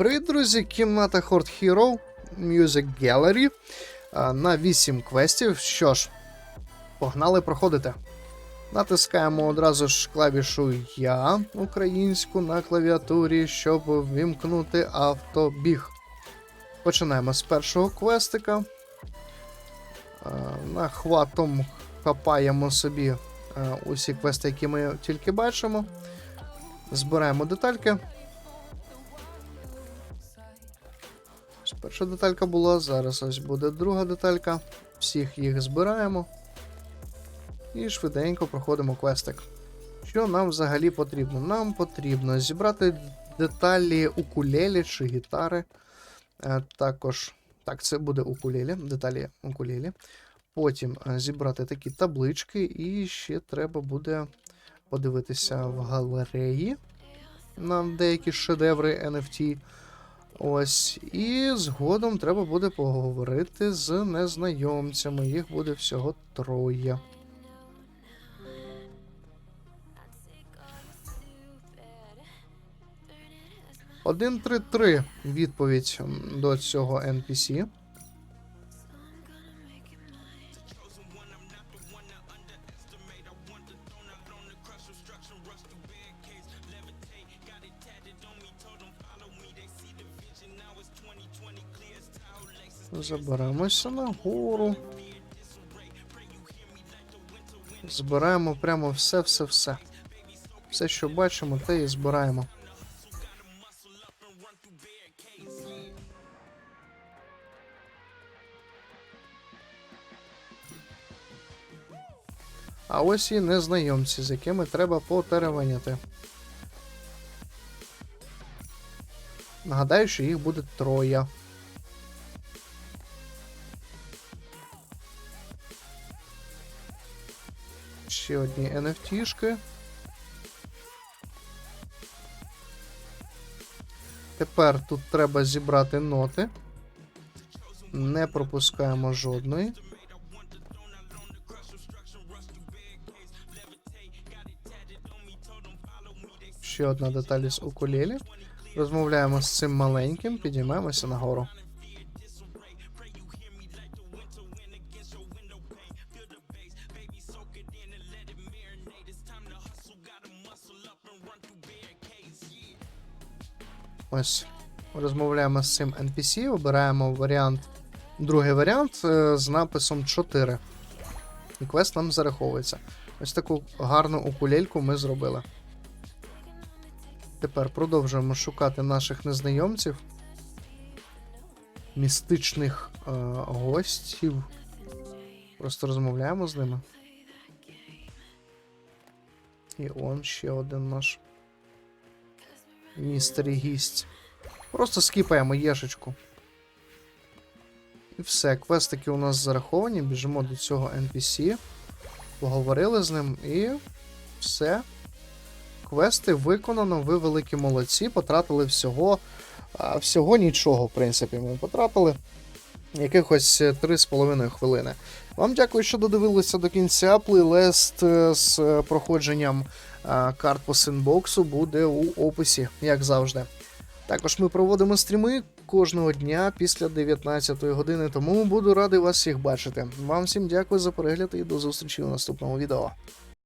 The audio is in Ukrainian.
Привіт, друзі! Кімната Horde Hero Music Gallery на 8 квестів. Що ж, погнали проходити. Натискаємо одразу ж клавішу Я українську на клавіатурі, щоб вімкнути автобіг. Починаємо з першого квестика. Нахватом хапаємо собі е, усі квести, які ми тільки бачимо. Збираємо детальки. Перша деталька була, зараз ось буде друга деталька. Всіх їх збираємо. І швиденько проходимо квестик. Що нам взагалі потрібно? Нам потрібно зібрати деталі укулелі чи гітари. Е, також, так, це буде укулелі, деталі укулелі. Потім е, зібрати такі таблички, і ще треба буде подивитися в галереї на деякі шедеври NFT. Ось, і згодом треба буде поговорити з незнайомцями. Їх буде всього троє. Один три три відповідь до цього NPC. Заберемося нагору. Збираємо прямо все-все-все. Все, що бачимо, те і збираємо. А ось і незнайомці, з якими треба потеревеняти. Нагадаю, що їх буде троє. Ще одні NFT-шки. Тепер тут треба зібрати ноти. Не пропускаємо жодної. Ще одна деталь з укулелі. Розмовляємо з цим маленьким, підіймаємося нагору. Ось. Розмовляємо з цим NPC, обираємо варіант, другий варіант е, з написом 4. І квест нам зараховується. Ось таку гарну укулельку ми зробили. Тепер продовжуємо шукати наших незнайомців, містичних е, гостів. Просто розмовляємо з ними. І он ще один наш містері гість. Просто скіпаємо єшечку. І все, квестики у нас зараховані. Біжимо до цього NPC. Поговорили з ним і все. Квести виконано, ви великі молодці. Потратили всього. Всього нічого, в принципі, ми потратили. Якихось 3,5 хвилини. Вам дякую, що додивилися до кінця. Плейлист е, з е, проходженням карт по синбоксу буде у описі, як завжди. Також ми проводимо стріми кожного дня після 19 години, тому буду радий вас всіх бачити. Вам всім дякую за перегляд і до зустрічі у наступному відео.